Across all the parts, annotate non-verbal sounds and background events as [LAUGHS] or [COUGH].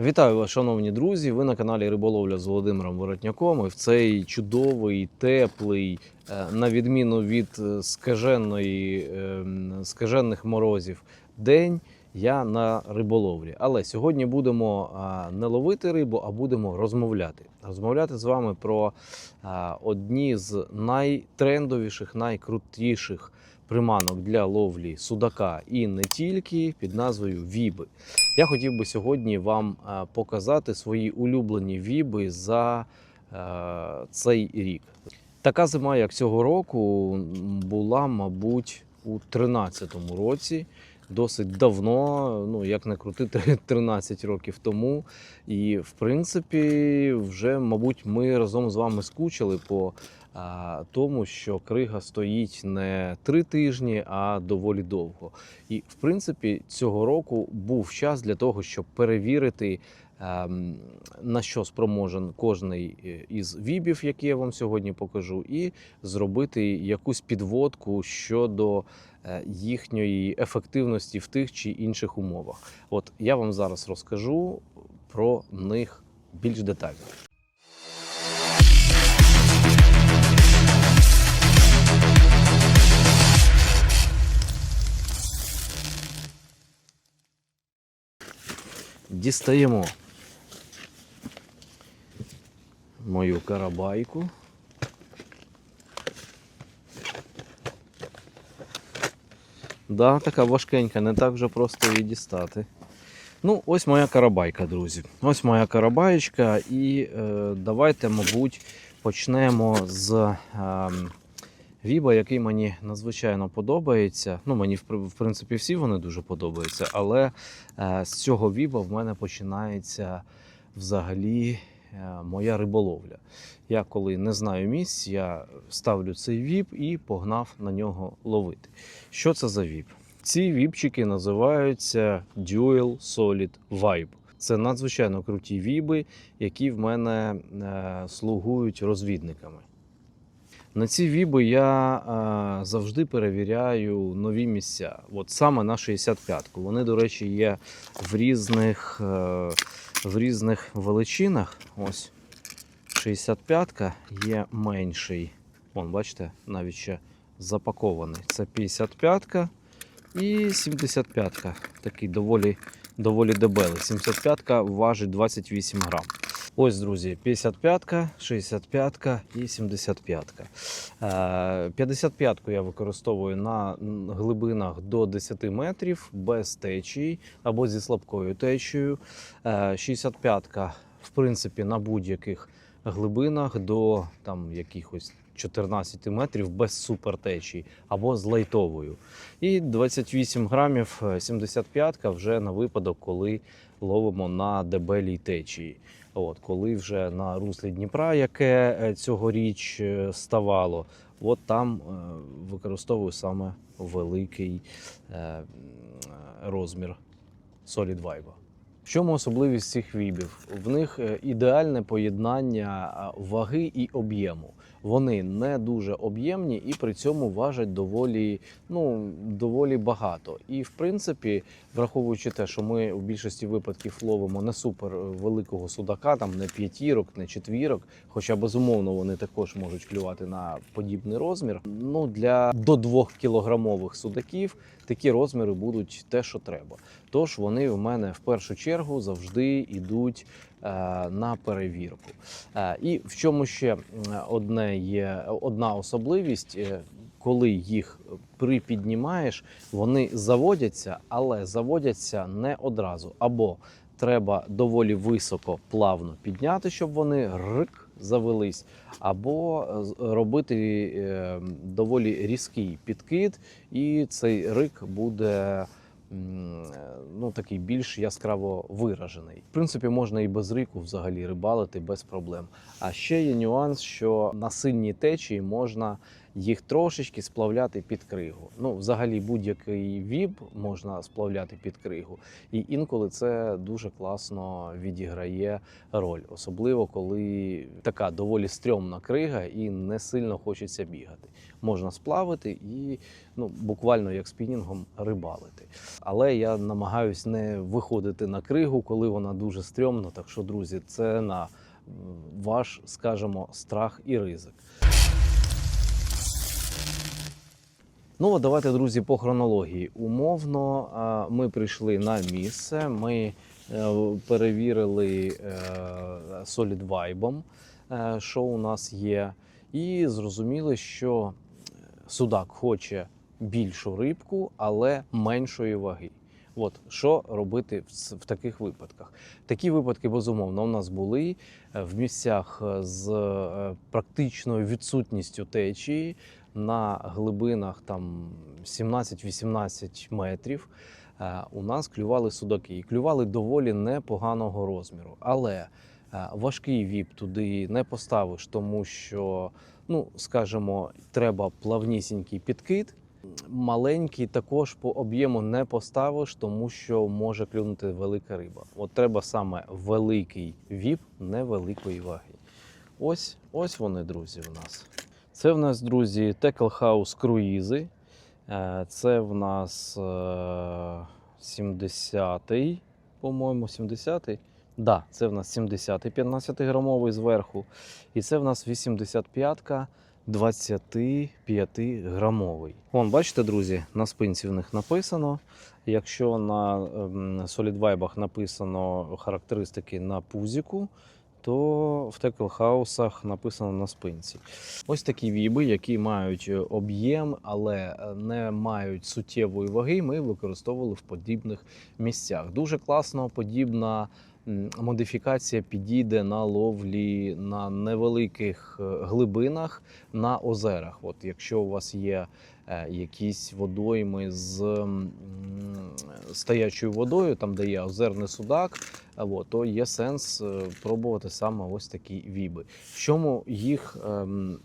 Вітаю вас, шановні друзі! Ви на каналі Риболовля з Володимиром Воротняком. І в цей чудовий, теплий, е, на відміну від е, скаженої, е, скажених морозів день. Я на риболовлі. Але сьогодні будемо не ловити рибу, а будемо розмовляти. Розмовляти з вами про одні з найтрендовіших, найкрутіших приманок для ловлі судака і не тільки під назвою Віби. Я хотів би сьогодні вам е, показати свої улюблені віби за е, цей рік. Така зима, як цього року, була, мабуть, у 13-му році. Досить давно, ну як не крути, [LAUGHS] 13 років тому. І в принципі, вже, мабуть, ми разом з вами скучили по тому, що крига стоїть не три тижні, а доволі довго. І в принципі, цього року був час для того, щоб перевірити. ем, На що спроможен кожний е, із вібів, які я вам сьогодні покажу, і зробити якусь підводку щодо е, їхньої ефективності в тих чи інших умовах. От я вам зараз розкажу про них більш детально. Дістаємо мою карабайку. Да, така важкенька, не так вже просто її дістати. Ну, ось моя карабайка, друзі. Ось моя карабаєчка. І е, давайте, мабуть, почнемо з е, віба, який мені надзвичайно подобається. Ну, мені, в принципі, всі вони дуже подобаються, але е, з цього віба в мене починається взагалі е, моя риболовля. Я коли не знаю місць, я ставлю цей віп і погнав на нього ловити. Що це за віп? Ці віпчики називаються Dual Solid Vibe. Це надзвичайно круті віби, які в мене е, слугують розвідниками. На ці віби я е, завжди перевіряю нові місця. От саме на 65-ку. Вони, до речі, є в різних, е, в різних величинах. Ось 65-ка є менший. Вон, бачите, навіть ще запакований. Це 55-ка і 75-ка. Такий доволі, доволі дебелий. 75-ка важить 28 грам. Ось, друзі, 55-ка, 65-ка і 75-ка. Е, 55-ку я використовую на глибинах до 10 метрів без течії або зі слабкою течією. Е, 65-ка, в принципі, на будь-яких глибинах до там якихось 14 метрів без супертечії або з лайтовою. І 28 грамів е, 75-ка вже на випадок, коли ловимо на дебелій течії. От, коли вже на руслі Дніпра, яке е, цьогоріч е, ставало, от там е, використовую саме великий розмір Vibe. В чому особливість цих вібів? В них е, ідеальне поєднання ваги і об'єму. Вони не дуже об'ємні і при цьому важать доволі, ну, доволі багато. І в принципі, враховуючи те, що ми в більшості випадків ловимо не супер великого судака, там не п'ятірок, не четвірок, хоча безумовно вони також можуть клювати на подібний розмір. Ну для до 2 кілограмових судаків такі розміри будуть те, що треба. Тож вони в мене в першу чергу завжди йдуть е, на перевірку. Е, і в чому ще одне є одна особливість. е, Коли їх припіднімаєш, вони заводяться, але заводяться не одразу. Або треба доволі високо плавно підняти, щоб вони рик завелись, або робити доволі різкий підкид, і цей рик буде ну, такий більш яскраво виражений. В принципі, можна і без рику взагалі рибалити без проблем. А ще є нюанс, що на сильній течії можна їх трошечки сплавляти під кригу. Ну, взагалі, будь-який віб можна сплавляти під кригу, і інколи це дуже класно відіграє роль, особливо коли така доволі стрьомна крига і не сильно хочеться бігати. Можна сплавити і ну, буквально як спінінгом рибалити. Але я намагаюсь не виходити на кригу, коли вона дуже стрьомна. Так що, друзі, це на ваш, скажімо, страх і ризик. Ну, давайте, друзі, по хронології. Умовно, ми прийшли на місце. Ми е, перевірили е, Solid Vibe, е, що у нас є, і зрозуміли, що судак хоче більшу рибку, але меншої ваги. От що робити в, в таких випадках? Такі випадки, безумовно, у нас були в місцях з практичною відсутністю течії на глибинах там 17-18 метрів. е, У нас клювали судаки і клювали доволі непоганого розміру. Але е, важкий віп туди не поставиш, тому що, ну скажімо, треба плавнісінький підкид. Маленький також по об'єму не поставиш, тому що може клюнути велика риба. От треба саме великий віп невеликої ваги. Ось, ось вони, друзі, в нас. Це в нас, друзі, House круїзи. Е, Це в нас е, 70-й, по-моєму, 70-й. Да, це в нас 70-й 15-грамовий зверху. І це в нас 85-ка 25-грамовий. Вон, бачите, друзі, на спинці в них написано. Якщо на ем, написано характеристики на пузіку, то в теклхаусах написано на спинці. Ось такі віби, які мають е, об'єм, але е, не мають суттєвої ваги, ми використовували в подібних місцях. Дуже класно, подібна модифікація підійде на ловлі на невеликих е, глибинах на озерах. От якщо у вас є якісь водойми з стоячою водою, там де є озерний судак, то є сенс е, пробувати саме ось такі віби. В чому їх ем,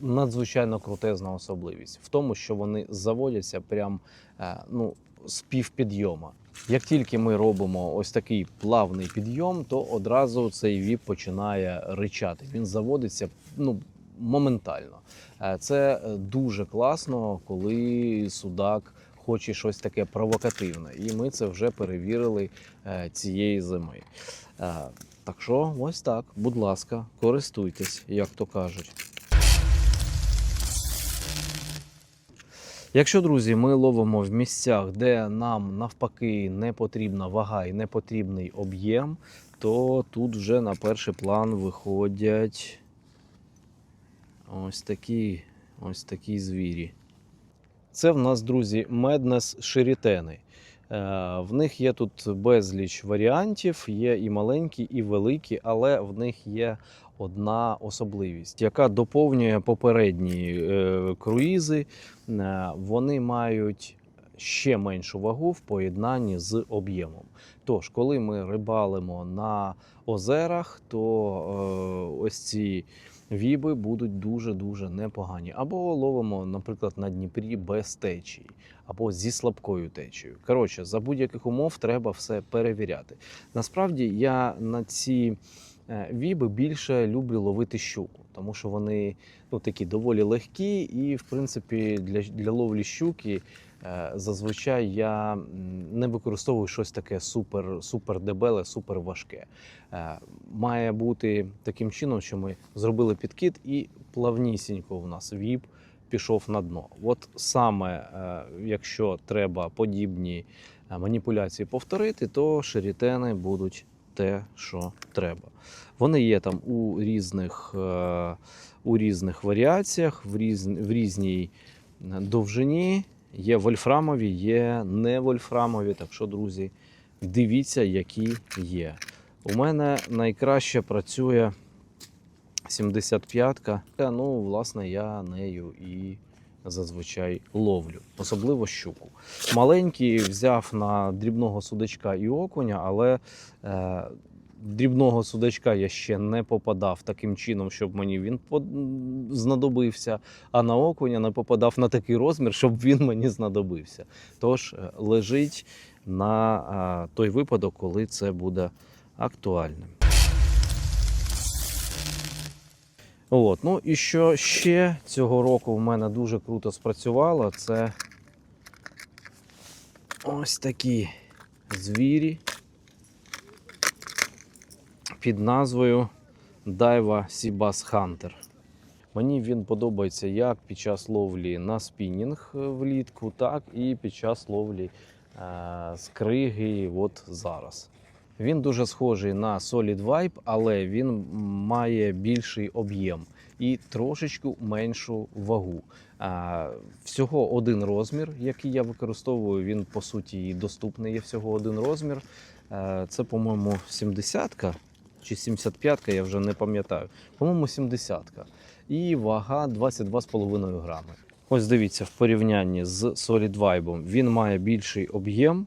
надзвичайно крутезна особливість? В тому, що вони заводяться прям е, ну, з півпідйома. Як тільки ми робимо ось такий плавний підйом, то одразу цей віп починає ричати. Він заводиться ну, моментально. Е, Це е, дуже класно, коли судак хоче щось таке провокативне. І ми це вже перевірили е, цієї зими. Так що, ось так, будь ласка, користуйтесь, як то кажуть. Якщо, друзі, ми ловимо в місцях, де нам навпаки не потрібна вага і не потрібний об'єм, то тут вже на перший план виходять ось такі, ось такі звірі. Це в нас, друзі, меднес ширітени. Е, В них є тут безліч варіантів, є і маленькі, і великі, але в них є одна особливість, яка доповнює попередні е, круїзи. Е, Вони мають ще меншу вагу в поєднанні з об'ємом. Тож, коли ми рибалимо на озерах, то ось ці віби будуть дуже-дуже непогані. Або ловимо, наприклад, на Дніпрі без течії, або зі слабкою течією. Коротше, за будь-яких умов треба все перевіряти. Насправді я на ці е, віби більше люблю ловити щуку, тому що вони ну, такі доволі легкі, і, в принципі, для, для ловлі щуки. Е, Зазвичай я не використовую щось таке супер, супер дебеле, супер важке. Е, Має бути таким чином, що ми зробили підкид і плавнісінько у нас віп пішов на дно. От саме е, якщо треба подібні маніпуляції повторити, то шерітени будуть те, що треба. Вони є там у різних, у різних варіаціях, в, різ, в різній довжині. Є вольфрамові, є не вольфрамові. Так що, друзі, дивіться, які є. У мене найкраще працює 75-ка. Ну, власне, я нею і зазвичай ловлю, особливо щуку. Маленький взяв на дрібного судачка і окуня, але е, дрібного судачка я ще не попадав таким чином, щоб мені він знадобився. А на окуня не попадав на такий розмір, щоб він мені знадобився. Тож е, лежить на той випадок, коли це буде актуальним. От, ну і що ще цього року в мене дуже круто спрацювало, це ось такі звірі під назвою Daiwa Seabass Hunter. Мені він подобається як під час ловлі на спінінг е, влітку, так і під час ловлі е, з от зараз. Він дуже схожий на Solid Vibe, але він має більший об'єм і трошечку меншу вагу. А, всього один розмір, який я використовую, він по суті доступний. Є всього один розмір. Е, Це, по-моєму, 70-ка чи 75-ка, я вже не пам'ятаю. По-моєму, 70-ка. І вага 22,5 грами. Ось дивіться, в порівнянні з Solid Vibe він має більший об'єм,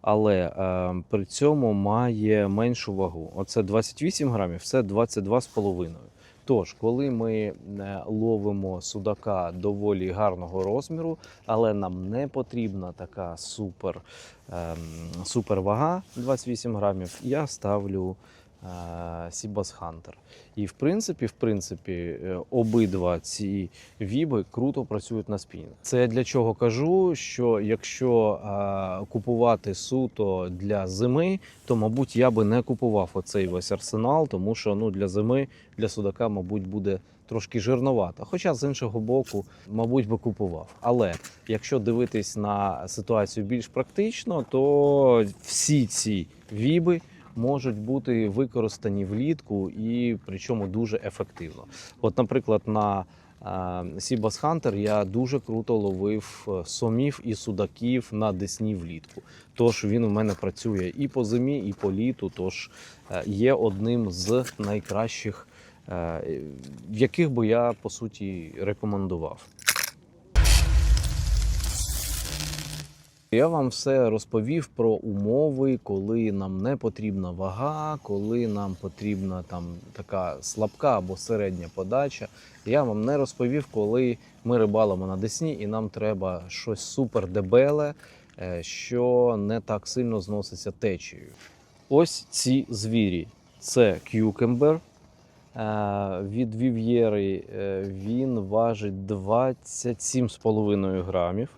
але е, при цьому має меншу вагу. Оце 28 грамів, це 22,5. Тож, коли ми е, ловимо судака доволі гарного розміру, але нам не потрібна така супер, ем, супер вага 28 грамів, я ставлю Сібас Хантер. І в принципі, в принципі, е, обидва ці віби круто працюють на спінінг. Це для чого кажу? Що якщо е, купувати суто для зими, то мабуть я би не купував оцей весь арсенал, тому що ну для зими для судака, мабуть, буде трошки жирновато. Хоча з іншого боку, мабуть, би купував. Але якщо дивитись на ситуацію більш практично, то всі ці віби можуть бути використані влітку і причому дуже ефективно. От, наприклад, на Сібас Хантер я дуже круто ловив е, сомів і судаків на десні влітку. Тож він у мене працює і по зимі, і по літу. Тож е, є одним з найкращих, е, яких би я по суті рекомендував. Я вам все розповів про умови, коли нам не потрібна вага, коли нам потрібна там така слабка або середня подача. Я вам не розповів, коли ми рибалимо на Десні і нам треба щось супер дебеле, е, що не так сильно зноситься течією. Ось ці звірі. Це кюкембер. Е, Від Вів'єри е, він важить 27,5 грамів.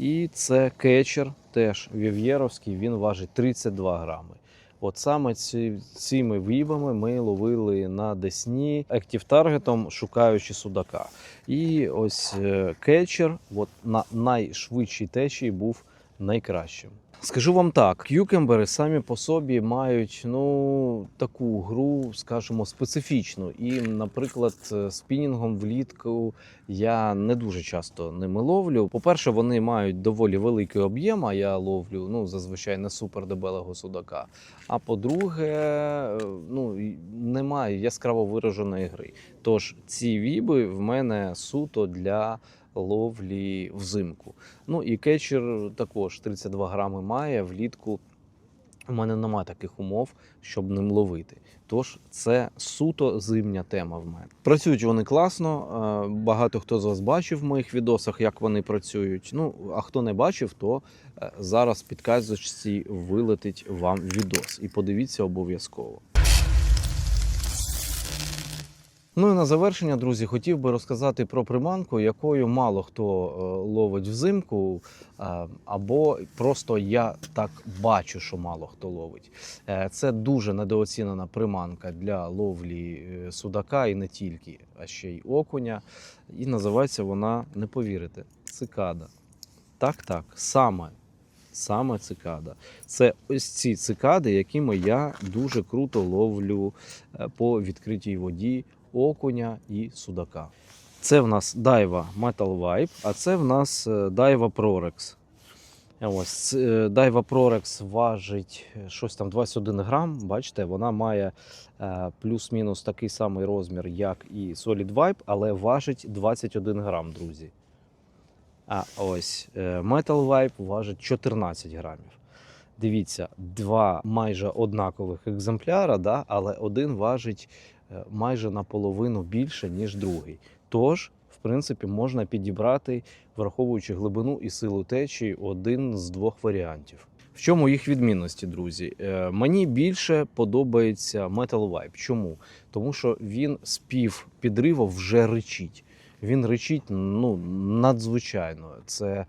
І це кетчер, теж вів'єровський, він важить 32 грами. От саме ці, цими вібами ми ловили на Десні актив-таргетом, шукаючи судака. І ось е, кетчер от на найшвидшій течії був найкращим. Скажу вам так, к'юкембери самі по собі мають ну таку гру, скажімо, специфічну. І, наприклад, спінінгом влітку я не дуже часто ними ловлю. По-перше, вони мають доволі великий об'єм, а я ловлю ну, зазвичай не супер дебелого судака. А по-друге, е, ну, немає яскраво вираженої гри. Тож ці віби в мене суто для ловлі взимку. Ну і кетчер також 32 грами має влітку. У мене немає таких умов, щоб ним ловити. Тож це суто зимня тема в мене. Працюють вони класно. е, Багато хто з вас бачив в моїх відосах, як вони працюють. Ну а хто не бачив, то е, зараз під казочці вилетить вам відос. І подивіться обов'язково. Ну і на завершення, друзі, хотів би розказати про приманку, якою мало хто е, ловить взимку, е, або просто я так бачу, що мало хто ловить. Е, Це дуже недооцінена приманка для ловлі судака і не тільки, а ще й окуня. І називається вона, не повірите, цикада. Так, так, саме. Саме цикада. Це ось ці цикади, якими я дуже круто ловлю по відкритій воді окуня і судака. Це в нас Daiwa Metal Vibe, а це в нас е, Daiwa Prorex. Ось е, Prorex важить е, щось там 21 грам. Бачите, вона має плюс-мінус такий самий розмір, як і Solid Vibe, але важить 21 грам, друзі. А ось Metal Vibe важить 14 грамів. Дивіться, два майже однакових екземпляра, да, але один важить майже наполовину більше, ніж другий. Тож, в принципі, можна підібрати, враховуючи глибину і силу течії, один з двох варіантів. В чому їх відмінності, друзі? Е, Мені більше подобається Metal Vibe. Чому? Тому що він з пів підриву вже ричить. Він ричить ну, надзвичайно. Це е,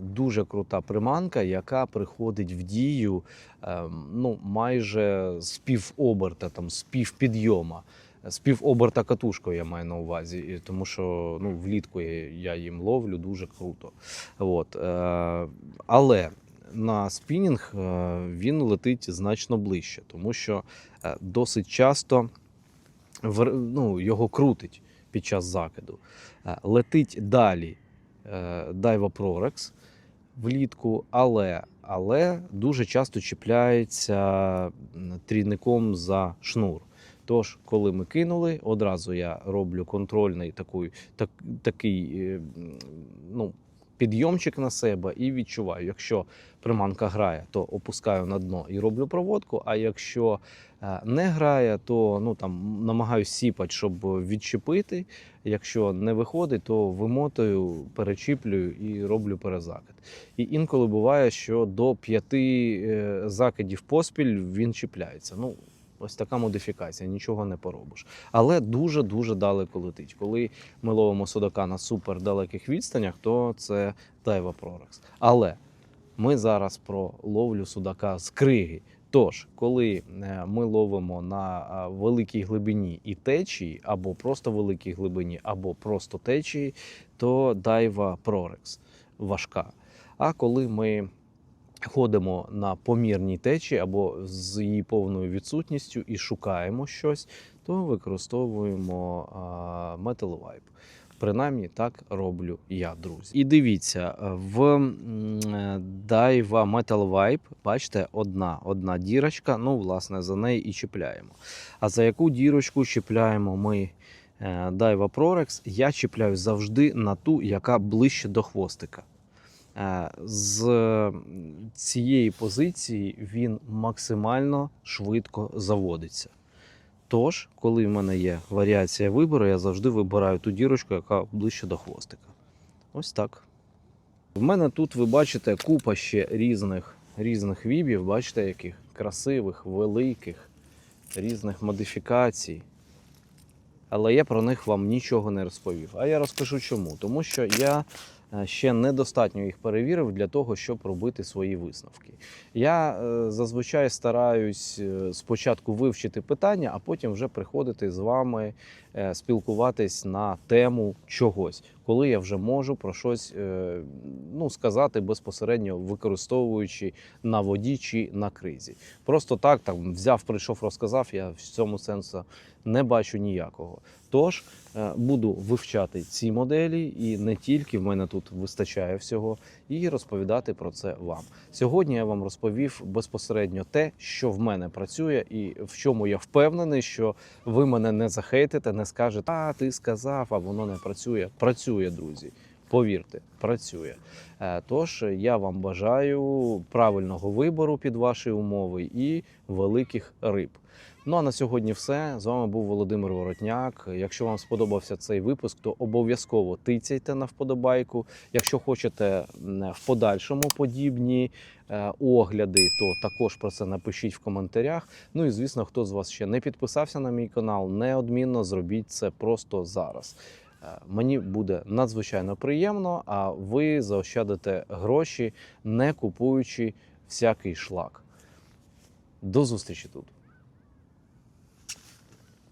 дуже крута приманка, яка приходить в дію е, ну, майже з півоберта, там, з півпідйома. З півоберта катушкою я маю на увазі, тому що ну, влітку я їм ловлю дуже круто. От, е, але на спінінг е, він летить значно ближче, тому що е, досить часто ну, його крутить під час закиду. Е, Летить далі е, Daiwa Prorex влітку, але, але дуже часто чіпляється трійником за шнур. Тож, коли ми кинули, одразу я роблю контрольний такий, так, такий е, ну, підйомчик на себе і відчуваю, якщо приманка грає, то опускаю на дно і роблю проводку. А якщо е, не грає, то ну, там, намагаюся сіпати, щоб відчепити. Якщо не виходить, то вимотую, перечіплюю і роблю перезакид. І інколи буває, що до п'яти е, закидів поспіль він чіпляється. Ну, ось така модифікація, нічого не поробиш. Але дуже-дуже далеко летить. Коли ми ловимо судака на супердалеких відстанях, то це Daiwa Prorex. Але ми зараз про ловлю судака з криги. Тож, коли е, ми ловимо на великій глибині і течії, або просто великій глибині, або просто течії, то Daiwa Prorex важка. А коли ми ходимо на помірній течії або з її повною відсутністю і шукаємо щось, то використовуємо Vibe. Принаймні так роблю я, друзі. І дивіться, в е, Daiwa Metal Vibe, бачите, одна, одна дірочка, ну, власне, за неї і чіпляємо. А за яку дірочку чіпляємо ми е, Daiwa Prorex, я чіпляю завжди на ту, яка ближче до хвостика. Е, З цієї позиції він максимально швидко заводиться. Тож, коли в мене є варіація вибору, я завжди вибираю ту дірочку, яка ближче до хвостика. Ось так. В мене тут ви бачите купа ще різних, різних вібів, бачите, яких красивих, великих, різних модифікацій. Але я про них вам нічого не розповів. А я розкажу чому. Тому що я ще недостатньо їх перевірив для того, щоб робити свої висновки. Я е, зазвичай стараюсь е, спочатку вивчити питання, а потім вже приходити з вами е, спілкуватись на тему чогось, коли я вже можу про щось е, ну, сказати безпосередньо використовуючи на воді чи на кризі. Просто так там взяв, прийшов, розказав. Я в цьому сенсу не бачу ніякого. Тож е, буду вивчати ці моделі, і не тільки в мене тут вистачає всього, і розповідати про це вам. Сьогодні я вам розповів безпосередньо те, що в мене працює, і в чому я впевнений, що ви мене не захейтите, не скажете, а ти сказав, а воно не працює. Працює, друзі. Повірте, працює. Е, Тож я вам бажаю правильного вибору під ваші умови і великих риб. Ну а на сьогодні все. З вами був Володимир Воротняк. Якщо вам сподобався цей випуск, то обов'язково тицяйте на вподобайку. Якщо хочете в подальшому подібні е, огляди, то також про це напишіть в коментарях. Ну і звісно, хто з вас ще не підписався на мій канал, неодмінно зробіть це просто зараз. Е, Мені буде надзвичайно приємно, а ви заощадите гроші, не купуючи всякий шлак. До зустрічі тут.